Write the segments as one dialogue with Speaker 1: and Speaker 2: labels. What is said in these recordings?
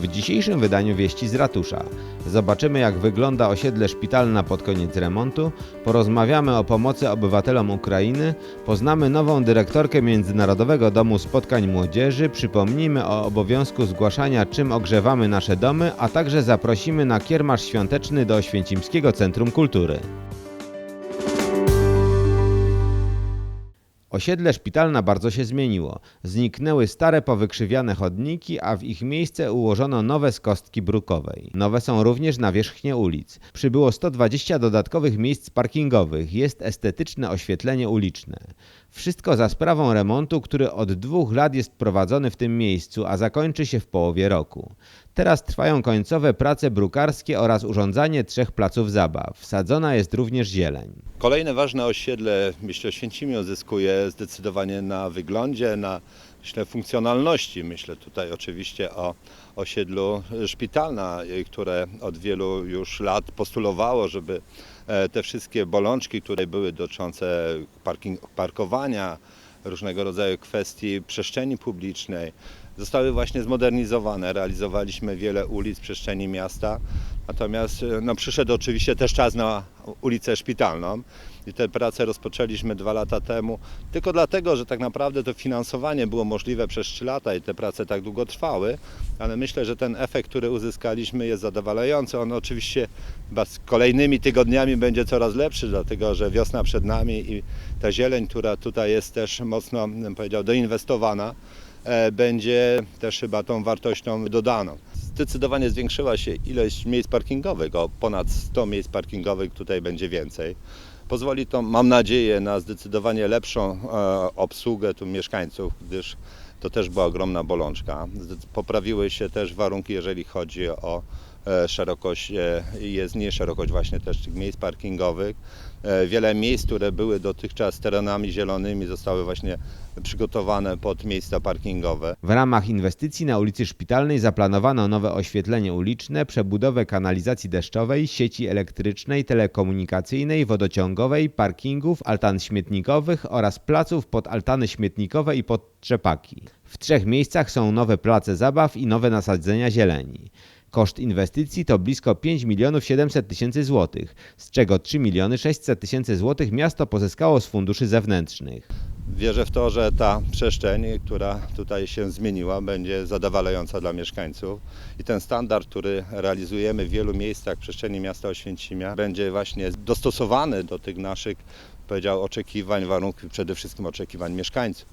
Speaker 1: W dzisiejszym wydaniu wieści z ratusza. Zobaczymy jak wygląda osiedle szpitalna pod koniec remontu, porozmawiamy o pomocy obywatelom Ukrainy, poznamy nową dyrektorkę Międzynarodowego Domu Spotkań Młodzieży, przypomnimy o obowiązku zgłaszania czym ogrzewamy nasze domy, a także zaprosimy na kiermasz świąteczny do Oświęcimskiego Centrum Kultury. Osiedle szpitalna bardzo się zmieniło. Zniknęły stare powykrzywiane chodniki, a w ich miejsce ułożono nowe z kostki brukowej. Nowe są również nawierzchnie ulic. Przybyło 120 dodatkowych miejsc parkingowych. Jest estetyczne oświetlenie uliczne. Wszystko za sprawą remontu, który od dwóch lat jest prowadzony w tym miejscu, a zakończy się w połowie roku. Teraz trwają końcowe prace brukarskie oraz urządzanie trzech placów zabaw. Wsadzona jest również zieleń.
Speaker 2: Kolejne ważne osiedle, myślę, Oświęcimiu zyskuje zdecydowanie na wyglądzie, na myślę, funkcjonalności. Myślę tutaj oczywiście o osiedlu Szpitalna, y, które od wielu już lat postulowało, żeby e, te wszystkie bolączki, które były dotyczące parking, parkowania, różnego rodzaju kwestii przestrzeni publicznej, zostały właśnie zmodernizowane. Realizowaliśmy wiele ulic, przestrzeni miasta. Natomiast e, no, przyszedł oczywiście też czas na ulicę Szpitalną i te prace rozpoczęliśmy dwa lata temu, tylko dlatego, że tak naprawdę to finansowanie było możliwe przez trzy lata i te prace tak długo trwały, ale myślę, że ten efekt, który uzyskaliśmy jest zadowalający. On oczywiście z kolejnymi tygodniami będzie coraz lepszy, dlatego że wiosna przed nami i ta zieleń, która tutaj jest też mocno, bym powiedział, doinwestowana, e, będzie też chyba tą wartością dodaną. Zdecydowanie zwiększyła się ilość miejsc parkingowych, o ponad 100 miejsc parkingowych tutaj będzie więcej. Pozwoli to, mam nadzieję, na zdecydowanie lepszą e, obsługę tu mieszkańców, gdyż to też była ogromna bolączka. Poprawiły się też warunki, jeżeli chodzi o szerokość, e, jest nie szerokość właśnie też tych miejsc parkingowych. E, Wiele miejsc, które były dotychczas terenami zielonymi zostały właśnie przygotowane pod miejsca parkingowe.
Speaker 1: W ramach inwestycji na ulicy Szpitalnej zaplanowano nowe oświetlenie uliczne, przebudowę kanalizacji deszczowej, sieci elektrycznej, telekomunikacyjnej, wodociągowej, parkingów, altan śmietnikowych oraz placów pod altany śmietnikowe i pod trzepaki. W trzech miejscach są nowe place zabaw i nowe nasadzenia zieleni. Koszt inwestycji to blisko 5 milionów 700 tysięcy złotych, z czego 3 miliony 600 tysięcy złotych miasto pozyskało z funduszy zewnętrznych.
Speaker 2: Wierzę w to, że ta przestrzeń, która tutaj się zmieniła, będzie zadowalająca dla mieszkańców i ten standard, który realizujemy w wielu miejscach przestrzeni miasta Oświęcimia, będzie właśnie dostosowany do tych naszych, powiedział, oczekiwań, warunków, przede wszystkim oczekiwań mieszkańców.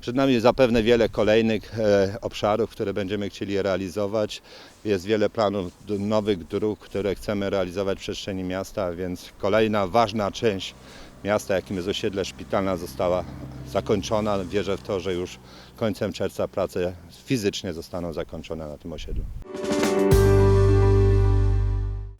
Speaker 2: Przed nami zapewne wiele kolejnych e, obszarów, które będziemy chcieli realizować. Jest wiele planów nowych dróg, które chcemy realizować w przestrzeni miasta, więc kolejna ważna część miasta, jakim jest osiedle szpitalna, została zakończona. Wierzę w to, że już końcem czerwca prace fizycznie zostaną zakończone na tym osiedlu.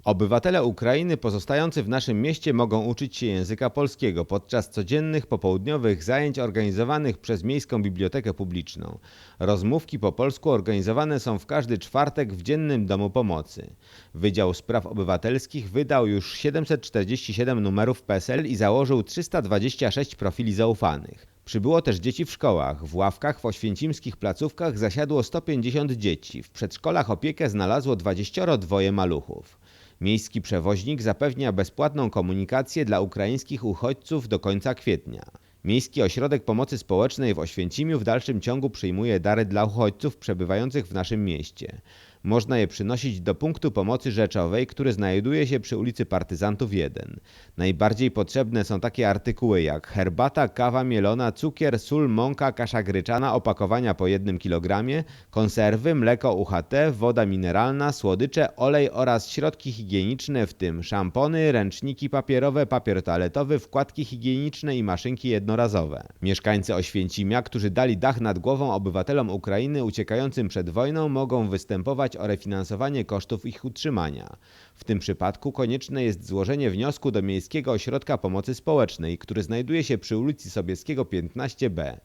Speaker 1: Obywatele Ukrainy pozostający w naszym mieście mogą uczyć się języka polskiego podczas codziennych popołudniowych zajęć organizowanych przez Miejską Bibliotekę Publiczną. Rozmówki po polsku organizowane są w każdy czwartek w Dziennym Domu Pomocy. Wydział Spraw Obywatelskich wydał już 747 numerów PESEL i założył 326 profili zaufanych. Przybyło też dzieci w szkołach. W ławkach w oświęcimskich placówkach zasiadło 150 dzieci. W przedszkolach opiekę znalazło 22 maluchów. Miejski przewoźnik zapewnia bezpłatną komunikację dla ukraińskich uchodźców do końca kwietnia. Miejski Ośrodek Pomocy Społecznej w Oświęcimiu w dalszym ciągu przyjmuje dary dla uchodźców przebywających w naszym mieście. Można je przynosić do punktu pomocy rzeczowej, który znajduje się przy ulicy Partyzantów 1. Najbardziej potrzebne są takie artykuły jak herbata, kawa mielona, cukier, sól, mąka, kasza gryczana, opakowania po 1 kg, konserwy, mleko UHT, woda mineralna, słodycze, olej oraz środki higieniczne, w tym szampony, ręczniki papierowe, papier toaletowy, wkładki higieniczne i maszynki jednorazowe. Mieszkańcy Oświęcimia, którzy dali dach nad głową obywatelom Ukrainy uciekającym przed wojną, mogą występować o refinansowanie kosztów ich utrzymania. W tym przypadku konieczne jest złożenie wniosku do Miejskiego Ośrodka Pomocy Społecznej, który znajduje się przy ulicy Sobieskiego 15b.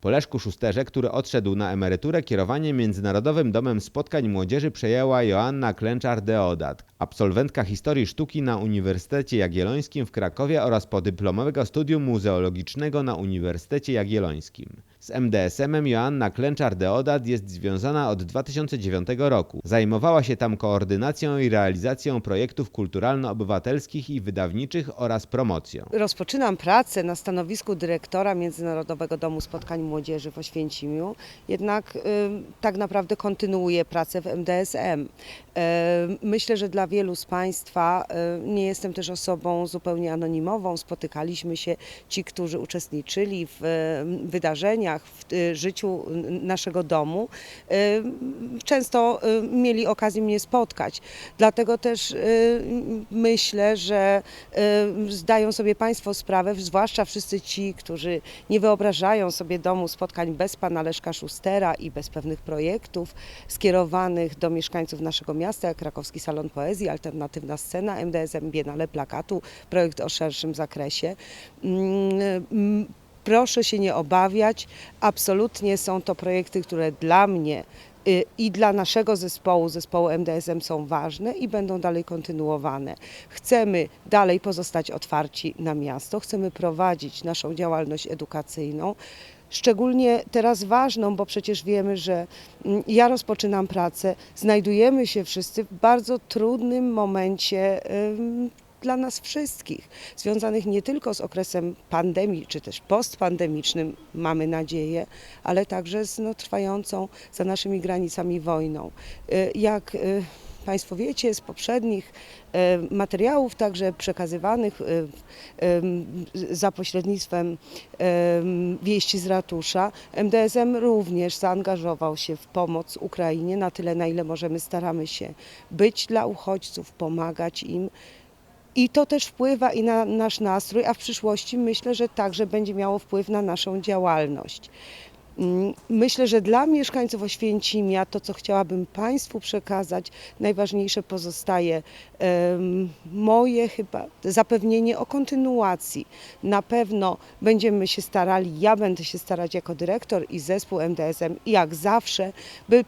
Speaker 1: Po Leszku Szusterze, który odszedł na emeryturę, kierowanie Międzynarodowym Domem Spotkań Młodzieży przejęła Joanna Klęczar-Deodat, absolwentka historii sztuki na Uniwersytecie Jagiellońskim w Krakowie oraz podyplomowego studium muzeologicznego na Uniwersytecie Jagiellońskim. Z MDSM-em Joanna Klęczar-Deodat jest związana od 2009 roku. Zajmowała się tam koordynacją i realizacją projektów kulturalno-obywatelskich i wydawniczych oraz promocją.
Speaker 3: Rozpoczynam pracę na stanowisku dyrektora Międzynarodowego Domu Spotkań Młodzieży w Oświęcimiu, jednak y, tak naprawdę kontynuuję pracę w MDSM. Myślę, że dla wielu z Państwa nie jestem też osobą zupełnie anonimową. Spotykaliśmy się ci, którzy uczestniczyli w y, w y, życiu naszego domu. Y, często y, mieli okazję mnie spotkać. Dlatego też myślę, że zdają sobie Państwo sprawę, zwłaszcza wszyscy ci, którzy nie wyobrażają sobie domu spotkań bez pana Leszka Szustera i bez pewnych projektów skierowanych do mieszkańców naszego miasta, jak Krakowski Salon Poezji, Alternatywna Scena, MDSM Biennale Plakatu, projekt o szerszym zakresie. Proszę się nie obawiać, absolutnie są to projekty, które dla mnie y, i dla naszego zespołu, zespołu MDSM są ważne i będą dalej kontynuowane. Chcemy dalej pozostać otwarci na miasto, chcemy prowadzić naszą działalność edukacyjną. Szczególnie teraz ważną, bo przecież wiemy, że mm, ja rozpoczynam pracę, znajdujemy się wszyscy w bardzo trudnym momencie dla nas wszystkich, związanych nie tylko z okresem pandemii, czy też postpandemicznym, mamy nadzieję, ale także z no, trwającą za naszymi granicami wojną. Y, Jak y, Państwo wiecie z poprzednich y, materiałów, także przekazywanych za pośrednictwem wieści z ratusza, MDSM również zaangażował się w pomoc Ukrainie na tyle, na ile możemy, staramy się być dla uchodźców, pomagać im. I to też wpływa i na nasz nastrój, a w przyszłości myślę, że także będzie miało wpływ na naszą działalność. Mm, Myślę, że dla mieszkańców Oświęcimia to, co chciałabym Państwu przekazać, najważniejsze pozostaje moje chyba zapewnienie o kontynuacji. Na pewno będziemy się starali, ja będę się starać jako dyrektor i zespół MDSM, jak zawsze, by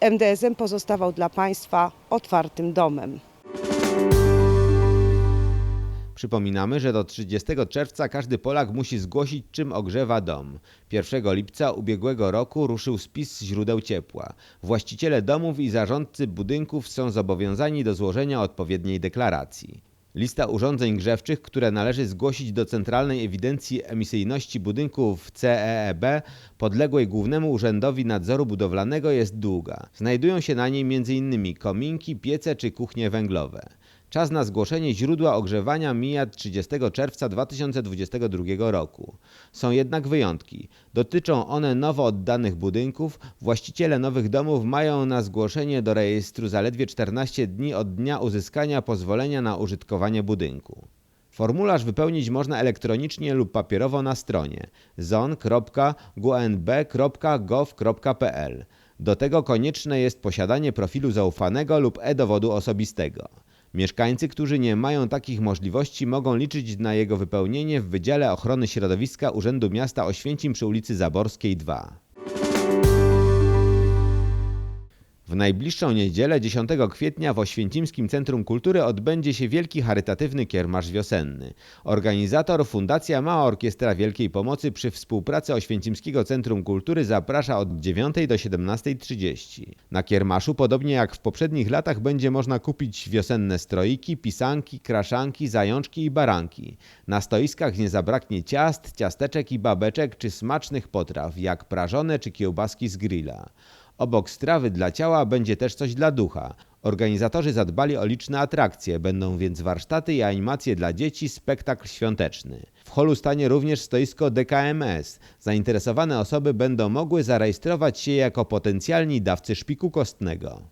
Speaker 3: MDSM pozostawał dla Państwa otwartym domem.
Speaker 1: Przypominamy, że do 30 czerwca każdy Polak musi zgłosić, czym ogrzewa dom. 1 lipca ubiegłego roku ruszył spis źródeł ciepła. Właściciele domów i zarządcy budynków są zobowiązani do złożenia odpowiedniej deklaracji. Lista urządzeń grzewczych, które należy zgłosić do Centralnej Ewidencji Emisyjności Budynków CEEB, podległej Głównemu Urzędowi Nadzoru Budowlanego, jest długa. Znajdują się na niej m.in. kominki, piece czy kuchnie węglowe. Czas na zgłoszenie źródła ogrzewania mija 30 czerwca 2022 roku. Są jednak wyjątki. Dotyczą one nowo oddanych budynków. Właściciele nowych domów mają na zgłoszenie do rejestru zaledwie 14 dni od dnia uzyskania pozwolenia na użytkowanie budynku. Formularz wypełnić można elektronicznie lub papierowo na stronie zon.gunb.gov.pl. Do tego konieczne jest posiadanie profilu zaufanego lub e-dowodu osobistego. Mieszkańcy, którzy nie mają takich możliwości, mogą liczyć na jego wypełnienie w Wydziale Ochrony Środowiska Urzędu Miasta Oświęcim przy ulicy Zaborskiej 2. W najbliższą niedzielę 10 kwietnia w Oświęcimskim Centrum Kultury odbędzie się wielki charytatywny kiermasz wiosenny. Organizator Fundacja Mała Orkiestra Wielkiej Pomocy przy współpracy Oświęcimskiego Centrum Kultury zaprasza od 9 do 17.30. Na kiermaszu, podobnie jak w poprzednich latach, będzie można kupić wiosenne stroiki, pisanki, kraszanki, zajączki i baranki. Na stoiskach nie zabraknie ciast, ciasteczek i babeczek czy smacznych potraw, jak prażone czy kiełbaski z grilla. Obok strawy dla ciała będzie też coś dla ducha. Organizatorzy zadbali o liczne atrakcje, będą więc warsztaty i animacje dla dzieci, spektakl świąteczny. W holu stanie również stoisko DKMS. Zainteresowane osoby będą mogły zarejestrować się jako potencjalni dawcy szpiku kostnego.